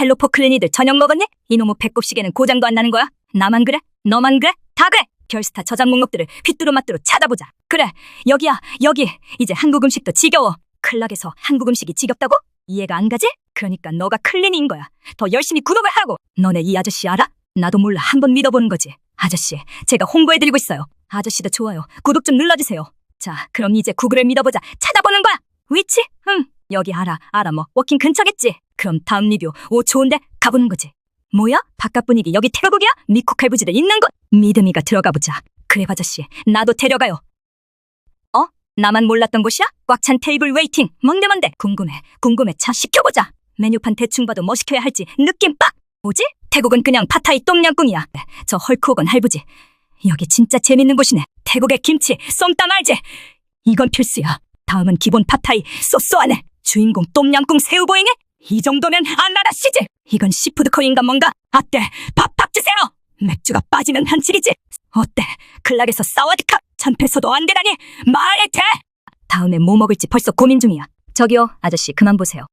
헬로포 클린이들 저녁 먹었니? 이놈의 배꼽시계는 고장도 안 나는 거야? 나만 그래? 너만 그래? 다 그래! 별스타 저장 목록들을 휘뚜루마뚜루 찾아보자. 그래, 여기야, 여기. 이제 한국 음식도 지겨워. 클락에서 한국 음식이 지겹다고? 이해가 안 가지? 그러니까 너가 클린인 거야. 더 열심히 구독을 하고. 너네 이 아저씨 알아? 나도 몰라. 한번 믿어보는 거지. 아저씨, 제가 홍보해드리고 있어요. 아저씨도 좋아요. 구독 좀 눌러주세요. 자, 그럼 이제 구글을 믿어보자. 찾아보는 거야. 위치? 응, 여기 알아. 알아 뭐. 워킹 근처겠지. 그럼 다음 리뷰. 오, 좋은데? 가보는 거지. 뭐야? 바깥 분위기 여기 태국이야? 미국 할부지들 있는 곳? 믿음이가 들어가 보자. 그래, 아저씨. 나도 데려가요. 어? 나만 몰랐던 곳이야? 꽉 찬 테이블 웨이팅. 뭔데 뭔데? 궁금해. 궁금해. 차 시켜보자. 메뉴판 대충 봐도 뭐 시켜야 할지 느낌 빡! 뭐지? 태국은 그냥 파타이 똠양꿍이야. 저 헐크호건 할부지. 여기 진짜 재밌는 곳이네. 태국의 김치, 쏨땀 알지? 이건 필수야. 다음은 기본 팟타이, 쏘쏘하네. 주인공 똠양꿍 새우보잉에? 이 정도면 안나라시지. 이건 시푸드 코인가 뭔가? 아떼, 밥 밥 주세요. 맥주가 빠지면 한칠이지. 어때? 클락에서 사와디캅 천패서도 안 되다니 말해 돼. 다음에 뭐 먹을지 벌써 고민 중이야. 저기요, 아저씨 그만 보세요.